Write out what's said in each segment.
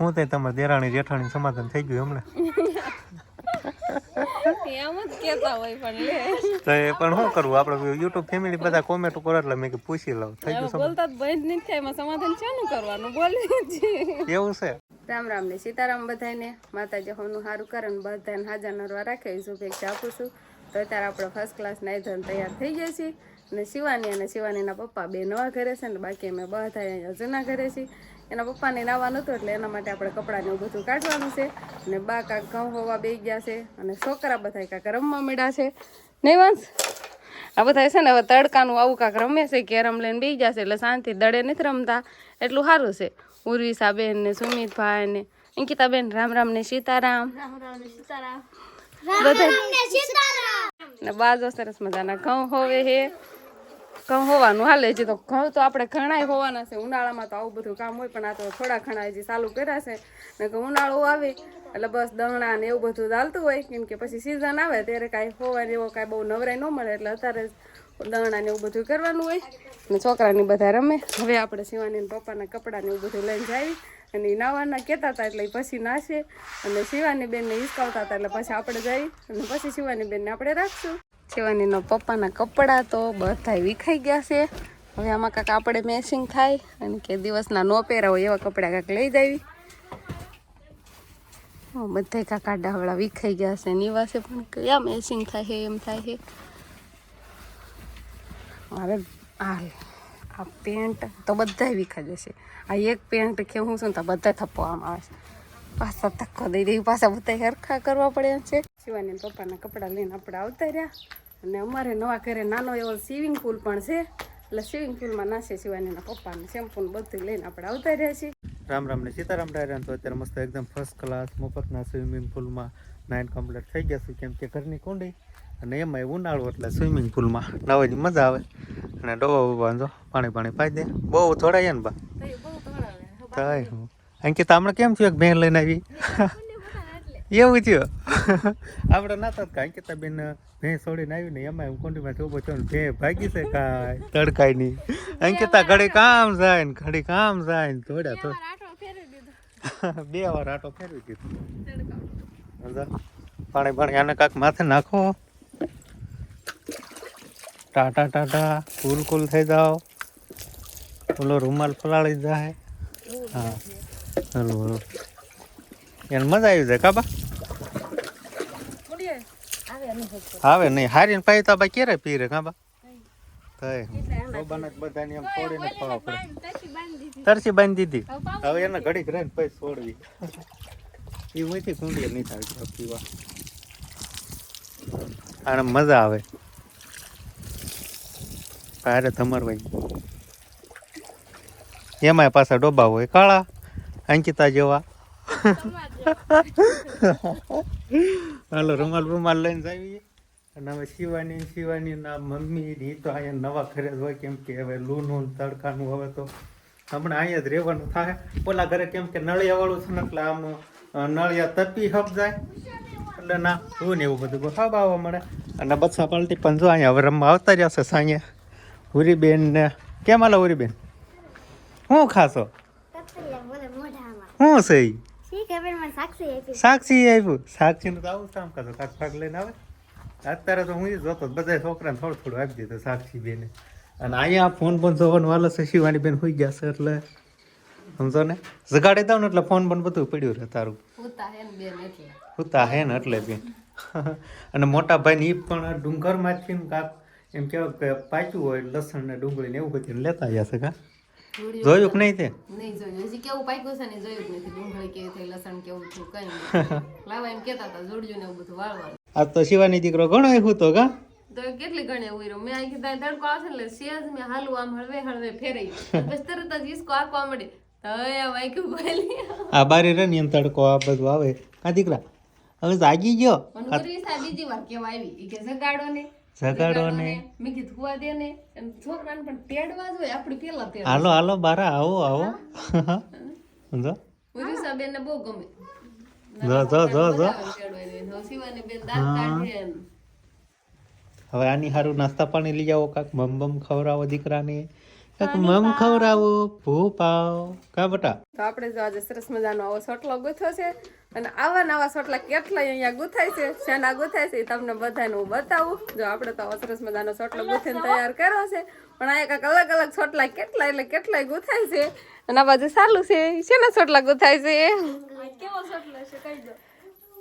હું તે તમારે દેરાણી જેઠાણી સમાધાન થઈ ગયું હમણાં. એમ જ કેતા હોય પણ તો એ પણ શું કરવું? આપણે યુટ્યુબ ફેમિલી બધા કોમેન્ટ કરો એટલે મેં પૂછી લઉં. થઈ ગયું બોલતા બંધ નહીં થાય. એમાં સમાધાન શાનું કરવાનું? બોલી એવું છે? રામ રામ ને સીતારામ બધાને માતાજી હોનું સારું કરે ને બધાને હાજર નરવા રાખે. શુભેચ્છા આપું છું. તો અત્યારે આપણે ફર્સ્ટ ક્લાસ નાઈ ધોઈને તૈયાર થઈ ગયા છીએ અને શિવાની અને શિવાનીના પપ્પા બે નવા ઘરે છે ને બાકી અમે બધા અહીંયા જૂના ઘરે છીએ. એના પપ્પાને નાવાનું હતું એટલે એના માટે આપણે કપડાને એવું બધું કાઢવાનું છે. અને બા કાંક ઘઉં હોવા બે ગયા છે અને છોકરા બધા કાંક રમવા મળ્યા છે. નહીં વાંસ આ બધા છે ને હવે તડકાનું આવું કાંક રમે છે કેરમ લઈને બેસી જશે એટલે શાંતિ દડે નથી રમતા. એટલું સારું છે. ઉર્વિસાબેન ને સુમિતભાઈ ને અંકિતાબેન રામ રામ ને સીતારામ. બધા ને બાજો સરસ મજાના ઘઉં હોવે હે ઘઉં હોવાનું હાલે છે તો ઘઉં તો આપણે ઘણાય હોવાના છે. ઉનાળામાં તો આવું બધું કામ હોય પણ આ તો થોડા ઘણા હજી ચાલુ કર્યા છે. ને કે ઉનાળો આવે, એટલે બસ દંગણા ને એવું બધું ચાલતું હોય, કેમ કે પછી સિઝન આવે ત્યારે કાંઈ હોવાની એવો કાંઈ બહુ નવરાઈ ન મળે, એટલે અત્યારે દંગણા ને એવું બધું કરવાનું હોય. ને છોકરાની બધા રમે. હવે આપણે શિવાની પપ્પાના કપડાં ને એવું બધું લઈને જાય અને એ નાવાના કહેતા હતા એટલે પછી નાશે. અને શિવાની બેનને હિસકાવતા હતા એટલે પછી આપણે જઈ. અને પછી શિવાની બેનને આપણે રાખશું. શિવાનીનો પપ્પાના કપડાં તો બધા વિખાઈ ગયા છે. હવે આમાં કાંક આપણે મેચિંગ થાય અને કે દિવસના નો પહેરા હોય એવા કપડાં કાંક લઈ જાવી બધા કાંક આડાવડા વિખાઈ ગયા છે. નિવાસે પણ કયા મેચિંગ થાય છે, એમ થાય છે. હવે આ આ પેન્ટ તો બધાય વિખા જશે આ એક પેન્ટ કે હું છું તો બધા થપ્પો આમ આવે છે. પાછા ધક્કો દઈ દઈ, પાછા બધા હરખા કરવા પડે છે. શિવાની પપ્પાના કપડાં લઈને આપણે આવતા રહ્યા. અને અમારે નવા ઘરે નાનો એવો સ્વિમિંગ પુલ પણ છે. એટલે સ્વિમિંગ પુલમાં નાશે શિવાનીના પપ્પાને શેમ્પૂ બધું લઈને આપણે આવતા રહ્યા છીએ. રામ રામ ને સીતારામ ડાયરા તો અત્યારે મસ્ત એકદમ ફર્સ્ટ ક્લાસ મફતના સ્વિમિંગ પુલમાં નાઇન કમ્પ્લીટ થઈ ગયા છું. કેમ કે ઘરની કુંડી અને એમાં ઉનાળો એટલે સ્વિમિંગ પુલમાં નાવાની મજા આવે. અને ડોબા બોબા જો પાણી પાણી પાઈ દે. બહુ થોડાય ને બા. થાય હું અંકિતા હમણાં કેમ છું એક બેન લઈને આવી? એવું થયું? આપણે નાતા જ કાંઈ કે બેન ભેં છોડીને આવ્યું ને એમાં હું કુંડીમાં ઊભો થયો ભે ભાગી છે કાંઈ. તડકાય નહીં અંકિતા ઘડી કામ જાય ને ઘડી કામ જાય ને થોડા તો. બે વાર આટો ફેરવી દીધો. પાણી પાણી આને કાંક માથે નાખો. ટાટા ટાટા કુલ કુલ થઈ જાઓ. ઓલો રૂમાલ ફલાળી જાય. હા. Hello hello. એને મજા આવી જાય કાબા આવે નહીં હારીને પાઈ તો બા ક્યારે પી રે કાબા થાય બાબાને બધાને એમ છોડીને જ પડે. તરસી બાંધી દીધી. હવે એને ઘડીક રહીને પછી છોડવી. એ ઉંથી કુંડી નહીં થાય પીવા. અને મજા આવે. ભારે ધમરવાઈ એમાંય પાછા ડોબા હોય કાળા અંકિતા જેવા. હાલો રૂમાલ રૂમાલ લઈને જાવી અને હવે શિવાની શિવાની ના મમ્મી ની તો અહીંયા નવા ઘરે જ હોય કેમ કે હવે લૂનું તડકાનું હવે તો હમણાં અહીંયા જ રહેવાનું થાય. ઓલા ઘરે કેમ કે નળિયા વાળું છે ને એટલે આમ નળિયા તપી હપ જાય એટલે ના હું ને એવું બધું હબ આવવા મળે. અને બચ્ચા પાલટી પણ જો અહીંયા હવે રમવા આવતા રહ્યા છે સાંજે. હુરીબેન ને કેમ હાલો હુરીબેન? શું ખાશો? શું છે સાક્ષી આવ્યું સાક્ષી નું તો આવું કામ કરો કાક ભાગ લઈને આવે. અત્યારે તો હું જોતો બધા છોકરાને થોડું થોડું આપી દીધું સાક્ષી બેને. અને અહીંયા ફોન પણ જોવાનું વાલો છે શિવાની બેન હોઈ ગયા છે એટલે સમજો ને? જગાડી દઉં ને એટલે ફોન પણ બધું પડ્યું રહે તારું. હુતા હે ને એટલે. બેન. અને મોટા ભાઈ એ પણ ડુંગરમાંથી ને કાક એમ કહેવાય કે પાચ્યું હોય લસણ ને ડુંગળી ને એવું બધું લેતા આવ્યા છે કા? જોયું નહીં તે? નહીં જોયું હજી કેવું પાક્યું છે ને જોયું નથી ડુંગળી કેવી થઈ લસણ કેવું થયું કઈ લાવા એમ કેતા હતા જોડજો ને એવું બધું વાળવાનું. આ તો શિવાની દીકરો ઘણો એવું તો કા? તો કેટલી ગણે ઉઈરો મેં આ કીધા તડકો આવશે ને એટલે સેજ મેં હાલું આમ હળવે હળવે ફેરાઈ બસ તરત જ ઈસકો આંકવા મળે આ બારી રે ને એમ તડકો આ બધું આવે. કા દીકરા હવે જાગી ગયો? બીજી વાર કેવા આવી. કે જગાડો ને. જગાડો મેં કીધું હુવા દે ને. છોકરાને પણ તેડવા જ હોય પેલા તેડ હાલો હાલો બારા આવો આવો. જો. ને બહુ ગમે. જો જો જો જો. હવે આની હારું નાસ્તા પાણી લઈ આવો કાક. બમ બમ ખવડાવો દીકરાને. કાક મમ ખવડાવું ભૂપાવ કા બટા? તો આપણે જો આજે સરસ મજાનો આવો સોટલો ગૂથો છે અને આવા નવા સોટલા કેટલા અહીંયા ગૂથાય છે શેના ગૂથાય છે એ તમને બધાને હું બતાવું. જો આપણે તો આવો સરસ મજાનો સોટલો ગૂથીને તૈયાર કર્યો છે પણ આ એક અલગ અલગ સોટલા કેટલા એટલે કેટલાય ગૂંથાય છે અને આ બાજુ સારું છે શેના સોટલા ગૂથાય છે?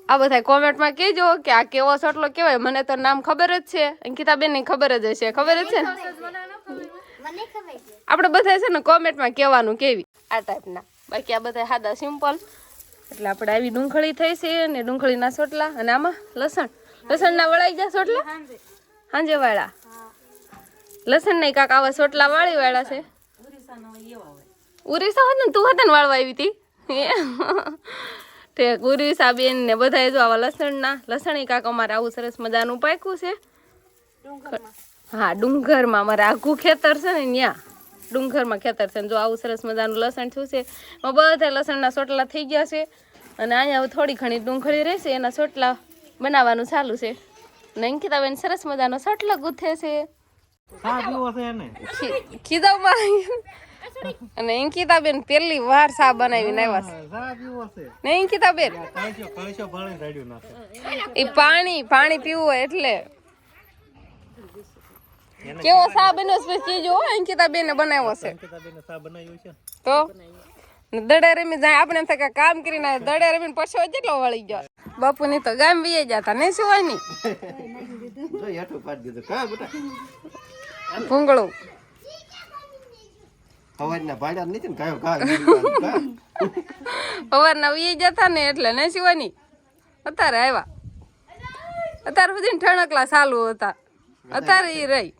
આ બધા કોમેન્ટમાં કહેજો કે આ કેવો સોટલો કહેવાય મને તો નામ ખબર જ છે. અંકિતાબેનની ખબર જ હશે ખબર જ છે? ને આપણે બધા છે ને કોમેન્ટમાં કહેવાનું કેવી? આ ટાઈપના. બાકી આ બધા સાદા સિમ્પલ. એટલે આપણે આવી ડુંખળી થઈ છે અને ડુંખળીના સોટલા અને આમાં લસણ. લસણના વળાઈ ગયા સોટલા? હાંજે. વાળા લસણ નહીં કાક આવા સોટલા વાળી વાળા છે ઉરીસા હોત ને તું હતા ને વાળવા આવી હતી ઠીક ઉરીસા બેન ને બધા જો આવા લસણના. લસણ કાક અમારે આવું સરસ મજાનું પાક્યું છે. હા ડુંગરમાં અમારે આખું ખેતર છે ને ત્યાં ડુંગરમાં ખેતર છે ને જો આવું સરસ મજાનું લસણ થયું છે. બધા લસણના સોટલા થઈ ગયા છે. અને અહીંયા થોડી ઘણી ડુંગળી રહેશે એના સોટલા બનાવવાનું ચાલુ છે. ને અંકિતાબેન સરસ મજાનો સોટલો ગૂંથે છે. અને અંકિતાબેન પહેલી વાર સા બનાવીને આવ્યા છે. ને અંકિતાબેન એ પાણી પાણી પીવું હોય એટલે. કેવો સા બન્યો છે કીજો અંકિતાબેને બનાવ્યો છે. અંકિતાબેને સા બનાવ્યો છે. તો? દડે રમી જાય. આપણે એમ થાય કે કામ કરીને દડે રમીને પછી જેટલો વળી ગયો? બાપુની તો ગામ વીએ જતા નહીં સુવાની જો હેઠું પાડી દીધું. કા બેટા? ભૂંગળું. અવાજના ભાડા નથી ને કાયો કા જતા ને એટલે નહીં સુવાની અત્યારે આવ્યા. અત્યારે સુધી ઠણકલા ચાલુ હતા. અત્યારે એ રહી.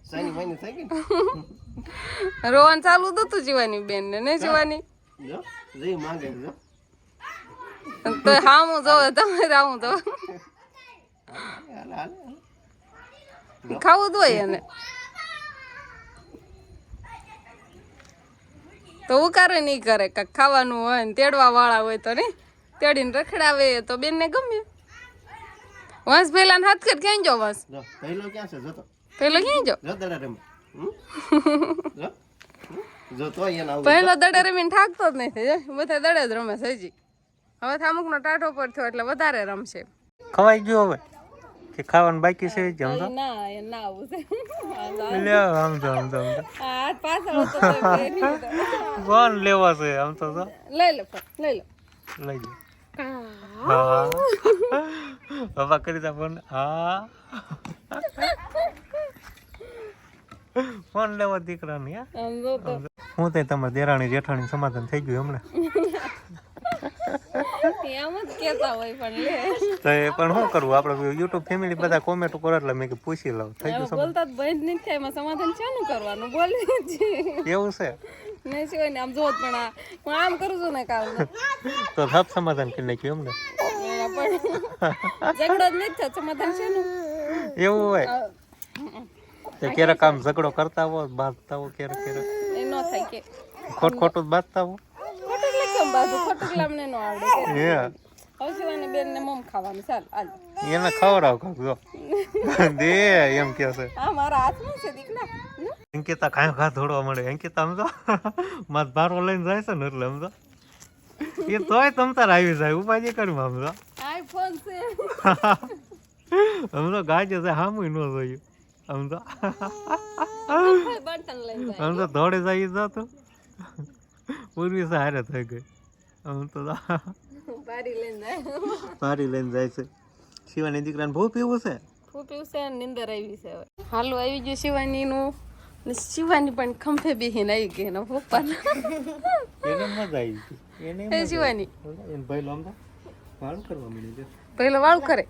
રોવાનું ચાલુ તો હતું જીવાની બેન ને નહીં જીવાની? તો હા હું જો. તો હામું જોવે તમે રામું જોવે હાલ હાલ. ખાવું જ હોય એને. તો ઉકારે નહીં કરે કાંઈક ખાવાનું હોય ને તેડવા વાળા હોય તો નહીં તેડીને રખડાવે તો બેનને ગમે. વંશ પહેલા હાથ કર ક્યાં જો વંશ? પેલો પહેલો ક્યાં છે? જોતો પહેલો ક્યાં જો જો દડા રમે. જો તો અહીંયા આવું. પહેલો દડા રમીને થાકતો જ નથી જો, બધા દડા જ રમે છે હજી. હવે થામુકનો ટાટો પર થયો એટલે વધારે રમશે. ખવાઈ ગયો હવે? કે ખાવાનું બાકી છે જમતો ના એ ના આવું છે. લે આમ તો આમ તો હાથ પાછળ તો. કોણ લેવા છે આમ તો તો લઈ લો લઈ લો. લઈ લે. હા બાબા કરી દા ફોન હા ફોન લેવા દીકરા ને આમ જો તો હું તે તમારી દેરાણી જેઠાણી સમાધાન થઈ ગયું હમણાં પણ તો એ પણ શું કરવું આપણે યુટ્યુબ ફેમિલી બધા કોમેન્ટ કરો એટલે મેં પૂછી લઉં થઈ ગયું બોલતા બંધ નહીં થાય સમાધાન છે કરવાનું બોલી એવું છે નહીં સિવાય ને આમ જોત પણ આ. હું આમ કરું છું ને કાલ. તો થપ સમાધાન કરી નાખ્યું એમને? ઝઘડો જ નહીં થતો સમાધાન શાનું એવું હોય? તો ક્યારેક આમ ઝઘડો કરતા હો બાંધતા હો ક્યારેક ક્યારેક? એ ન થાય કે. ખોટ ખોટું બાંધતા હો? ખોટું એટલે બાજુ ખોટું એટલે ન આવડે. કે હવે સિવાની બેન ને મમ ખાવાનું ચાલ એને ખવડાવ કાક જો. દે એમ કે છે. આ મારા હાથમાં છે દીકરા અંકિતા કાંઈ ઘા ધોડવા મળે અંકિતા સમજો? માથ ભારો લઈને જાય છે ને એટલે સમજો? એ તોય તમતાર આવી જાય ઉપાજી કર્યું આમ તો આઈફોન છે. સમજો ગાજે છે હામું ન જોયું. સમજો? સમજો દોડે જાય તો તો પૂર્વી હારે થઈ ગઈ. આમ તો બારી લઈને જાય. સારી લઈને જાય છે. શિવાની દીકરાને બહુ પીવું છે? ફૂટ્યું છે નિંદર આવી છે હાલો આવી ગયું શિવાની નું ને શિવાની પણ ખંભે બેહીને આવી ગઈ એના પપ્પા એને મજા આવી ગઈ. એને એ શિવાની? એને ભાઈ આમ તો કરવા મળી છે? પેલો વાળું કરે?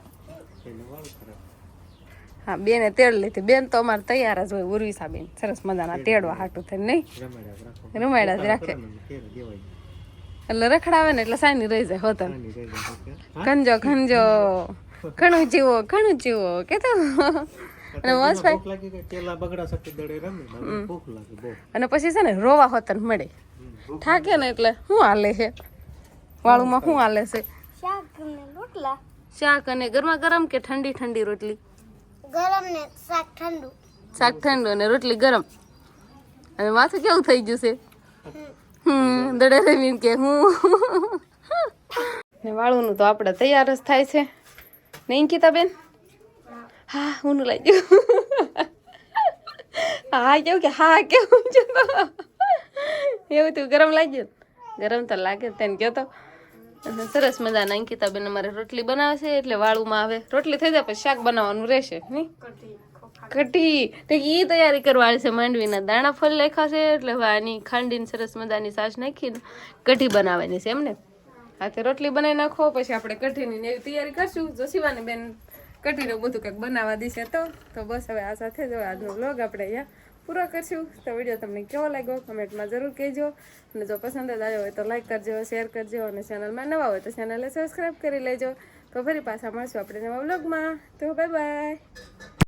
એને વાળું કરે. હા બેને તેડ લીધી. બેન તો અમારે તૈયાર જ હોય ઉર્વિસા બેન સરસ મજાના તેડવા હાટું થઈને નહીં? રમાડ્યા જ રાખે. એટલે રખડાવે ને એટલે સાની રહી જાય હોતન ખંજો ખંજો ઘણું જીવો ઘણું જીવો કે તો અને વંશભાઈ? લાગી બગડા સકે દડે રમે ભૂખ લાગે બહુ. અને પછી છે ને રોવા હોતન મળે. થાકે ને એટલે શું હાલે છે? વાળુમાં શું હાલે છે? શાક ને રોટલા. શાક અને ગરમા ગરમ કે ઠંડી ઠંડી રોટલી? ગરમ ને શાક ઠંડુ. શાક ઠંડુ અને રોટલી ગરમ. અને માથું કેવું થઈ ગયું છે? હમ દડે રમીને કે હું? ને વાળુનું તો આપણે તૈયાર જ થાય છે. નહીં કીતા બેન હા હું લાગ્યું હા કેવું કે હા કેવું છે તો એવું તું ગરમ લાગ્યું ગરમ તો લાગે તેને કહેતો અને સરસ મજાના અંકિતા બેન અમારે રોટલી બનાવે છે એટલે વાળુમાં આવે રોટલી થઈ જાય પછી શાક બનાવવાનું રહેશે નહીં કઢી તો ઈ તૈયારી કરવાની છે માંડવીના દાણા ફળ લેખા છે એટલે હવે આની ખાંડીને સરસ મજાની સાસ નાખીને કઢી બનાવવાની છે એમને હાથે રોટલી બનાવી નાખો પછી આપણે કઢીની એવી તૈયારી કરશું જો શિવાની બેન કઢીને બધું કંઈક બનાવવા દેશે તો તો બસ હવે આ સાથે જ આજનો વ્લોગ આપણે અહીંયા પૂરો કરશું. તો વીડિયો તમને કેવો લાગ્યો? કમેન્ટમાં જરૂર કહેજો. અને જો પસંદ જ આવ્યો હોય તો લાઇક કરજો શેર કરજો અને ચેનલમાં નવા હોય તો ચેનલને સબસ્ક્રાઈબ કરી લેજો. તો ફરી પાછા મળશું આપણે નવા વ્લોગમાં તો બાય બાય